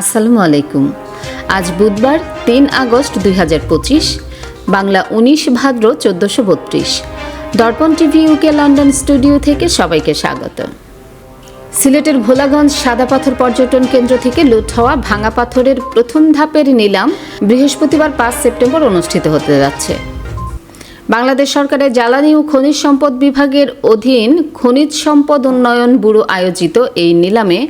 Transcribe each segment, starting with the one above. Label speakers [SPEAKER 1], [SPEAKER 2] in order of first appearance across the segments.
[SPEAKER 1] আসসালামু আলাইকুম। আজ বুধবার, তিন আগস্ট দুই হাজার পঁচিশ, বাংলা উনিশ, ভাদ্র চোদ্দশো বত্রিশ। দর্পণ টিভি ইউকে লন্ডন স্টুডিও থেকে সবাইকে স্বাগত। সিলেটের ভোলাগঞ্জ সাদা পাথর পর্যটন কেন্দ্র থেকে লুট হওয়া ভাঙা পাথরের প্রথম ধাপের নিলাম বৃহস্পতিবার পাঁচ সেপ্টেম্বর অনুষ্ঠিত হতে যাচ্ছে। বাংলাদেশ সরকারের জ্বালানি ও খনিজ সম্পদ বিভাগের অধীন খনিজ সম্পদ উন্নয়ন ব্যুরো আয়োজিত এই নিলামে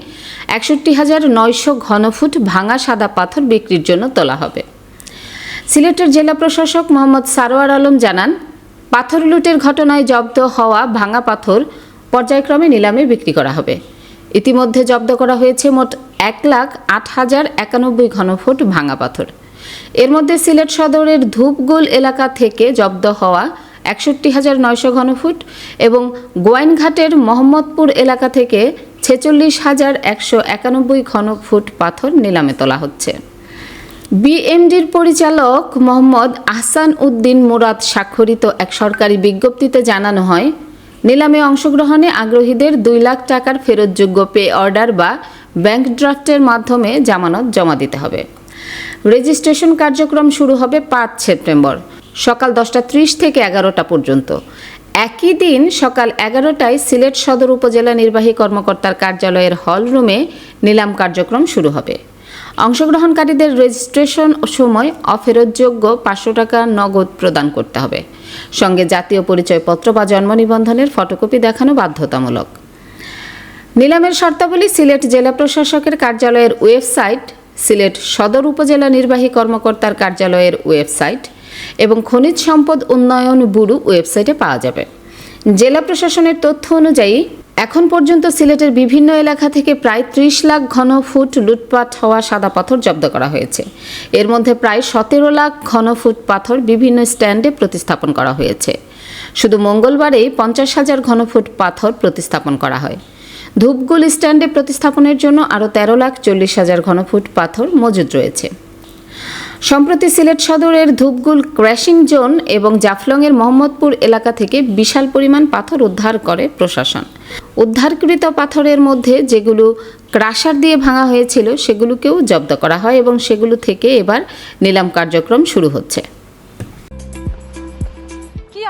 [SPEAKER 1] একষট্টি হাজার নয়শো ঘনফুট ভাঙা সাদা পাথর বিক্রির জন্য তোলা হবে। সিলেটের জেলা প্রশাসক মোহাম্মদ সারোয়ার আলম জানান, পাথর লুটের ঘটনায় জব্দ হওয়া ভাঙা পাথর পর্যায়ক্রমে নিলামে বিক্রি করা হবে। ইতিমধ্যে জব্দ করা হয়েছে মোট এক লাখ আট হাজার একানব্বই ঘনফুট ভাঙা পাথর। এর মধ্যে সিলেট সদরের ধূপগুল এলাকা থেকে জব্দ হওয়া একষট্টি হাজার নয়শো ঘনফুট এবং গোয়াইনঘাটের মোহাম্মদপুর এলাকা থেকে ছেচল্লিশ হাজার একশো একানব্বই ঘনফুট পাথর নিলামে তোলা হচ্ছে। বিএমডির পরিচালক মোহাম্মদ আহসান উদ্দিন মুরাদ স্বাক্ষরিত এক সরকারি বিজ্ঞপ্তিতে জানানো হয়, নিলামে অংশগ্রহণে আগ্রহীদের দুই লাখ টাকার ফেরতযোগ্য পে অর্ডার বা ব্যাংক ড্রাফটের মাধ্যমে জামানত জমা দিতে হবে। রেজিস্ট্রেশন কার্যক্রম শুরু হবে পাঁচ সেপ্টেম্বর, সকাল দশটা ত্রিশ থেকে এগারোটা পর্যন্ত। একই দিন সকাল এগারোটায় সিলেট সদর উপজেলা নির্বাহী কর্মকর্তার কার্যালয়ের হল রুমে নিলাম কার্যক্রম শুরু হবে। অংশগ্রহণকারীদের রেজিস্ট্রেশন সময় অফেরতযোগ্য পাঁচশো টাকা নগদ প্রদান করতে হবে। সঙ্গে জাতীয় পরিচয়পত্র বা জন্ম নিবন্ধনের ফটোকপি দেখানো বাধ্যতামূলক। নিলামের শর্তাবলী সিলেট জেলা প্রশাসকের কার্যালয়ের ওয়েবসাইট সিলেট সদর উপজেলা নির্বাহী কর্মকর্তার কার্যালয়ের ওয়েবসাইট এবং খনিজ সম্পদ উন্নয়ন ব্যুরো ওয়েবসাইটে পাওয়া যাবে। জেলা প্রশাসনের তথ্য অনুযায়ী, এখন পর্যন্ত সিলেটের বিভিন্ন এলাকা থেকে প্রায় ত্রিশ লাখ ঘন ফুট লুটপাট হওয়া সাদা পাথর জব্দ করা হয়েছে। এর মধ্যে প্রায় সতেরো লাখ ঘন ফুট পাথর বিভিন্ন স্ট্যান্ডে প্রতিস্থাপন করা হয়েছে। শুধু মঙ্গলবারেই পঞ্চাশ হাজার ঘনফুট পাথর প্রতিস্থাপন করা হয়। ধূপগুল স্ট্যান্ডে প্রতিস্থাপনের জন্য আরও তেরো লাখ চল্লিশ হাজার ঘনফুট পাথর মজুদ রয়েছে। সম্প্রতি সিলেট সদরের ধূপগুল ক্র্যাশিং জোন এবং জাফলংয়ের মোহাম্মদপুর এলাকা থেকে বিশাল পরিমাণ পাথর উদ্ধার করে প্রশাসন। উদ্ধারকৃত পাথরের মধ্যে যেগুলো ক্রাশার দিয়ে ভাঙা হয়েছিল সেগুলোকেও জব্দ করা হয় এবং সেগুলো থেকে এবার নিলাম কার্যক্রম শুরু হচ্ছে।